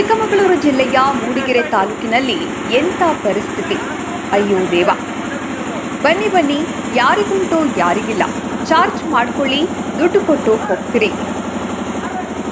ಚಿಕ್ಕಮಗಳೂರು ಜಿಲ್ಲೆಯ ಮೂಡಿಗೆರೆ ತಾಲೂಕಿನಲ್ಲಿ ಎಂಥ ಪರಿಸ್ಥಿತಿ? ಅಯ್ಯೋ ದೇವ. ಬನ್ನಿ ಬನ್ನಿ. ಯಾರಿಗುಂಟು ಯಾರಿಗಿಲ್ಲ. ಚಾರ್ಜ್ ಮಾಡ್ಕೊಳ್ಳಿ. ದುಡ್ಡು ಕೊಟ್ಟು ಹೋಗ್ತೀರಿ.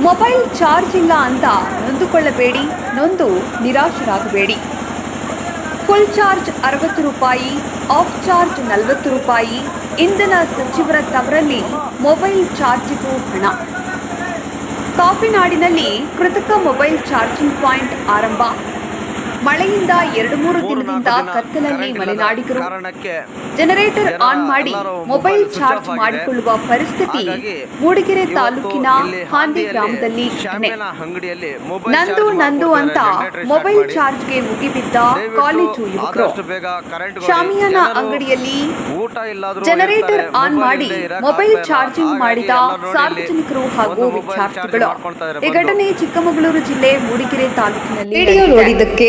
ಮೊಬೈಲ್ ಚಾರ್ಜ್ ಇಲ್ಲ ಅಂತ ನೊಂದುಕೊಳ್ಳಬೇಡಿ. ನೊಂದು ನಿರಾಶರಾಗಬೇಡಿ. ಫುಲ್ ಚಾರ್ಜ್ ಅರವತ್ತು ರೂಪಾಯಿ, ಆಫ್ ಚಾರ್ಜ್ ನಲವತ್ತು ರೂಪಾಯಿ. ಇಂಧನ ಸಚಿವರ ತವರಲ್ಲಿ ಮೊಬೈಲ್ ಚಾರ್ಜಿಗೂ ಹಣ. ಕಾಫಿನಾಡಿನಲ್ಲಿ ಕೃತಕ ಮೊಬೈಲ್ ಚಾರ್ಜಿಂಗ್ ಪಾಯಿಂಟ್ ಆರಂಭ. ಮಳೆಯಿಂದ ಎರಡು ಮೂರು ದಿನದಿಂದ ಕತ್ತಲಲ್ಲಿ ಮಲೆನಾಡಿಗರು ಕಾರಣಕ್ಕೆ ಜನರೇಟರ್ ಆನ್ ಮಾಡಿ ಮೊಬೈಲ್ ಚಾರ್ಜ್ ಮಾಡಿಕೊಳ್ಳುವ ಪರಿಸ್ಥಿತಿ ಮೂಡಿಗೆರೆ ತಾಲೂಕಿನ ಹಾಂದಿ ಗ್ರಾಮದಲ್ಲಿ ಘಟನೆ. ಶಾಮಿಯಾನ ಅಂಗಡಿಯಲ್ಲಿ ನಂದು ನಂದು ಅಂತ ಮೊಬೈಲ್. ಚಾರ್ಜ್ಗೆ ಮುಗಿಬಿದ್ದ ಕಾಲೇಜು ಯುವಕರು. ಶಾಮಿಯಾನ ಅಂಗಡಿಯಲ್ಲಿ ಊಟ ಇಲ್ಲಾದ್ರೂ ಜನರೇಟರ್ ಆನ್ ಮಾಡಿ ಮೊಬೈಲ್ ಚಾರ್ಜಿಂಗ್ ಮಾಡಿದ ಸಾರ್ವಜನಿಕರು ಹಾಗೂ ವಿದ್ಯಾರ್ಥಿಗಳು. ಈ ಘಟನೆ ಚಿಕ್ಕಮಗಳೂರು ಜಿಲ್ಲೆ ಮೂಡಿಗೆರೆ ತಾಲೂಕಿನಲ್ಲಿ ವಿಡಿಯೋ ನಡೆದಿದೆ. ನೋಡಿದ್ದಕ್ಕೆ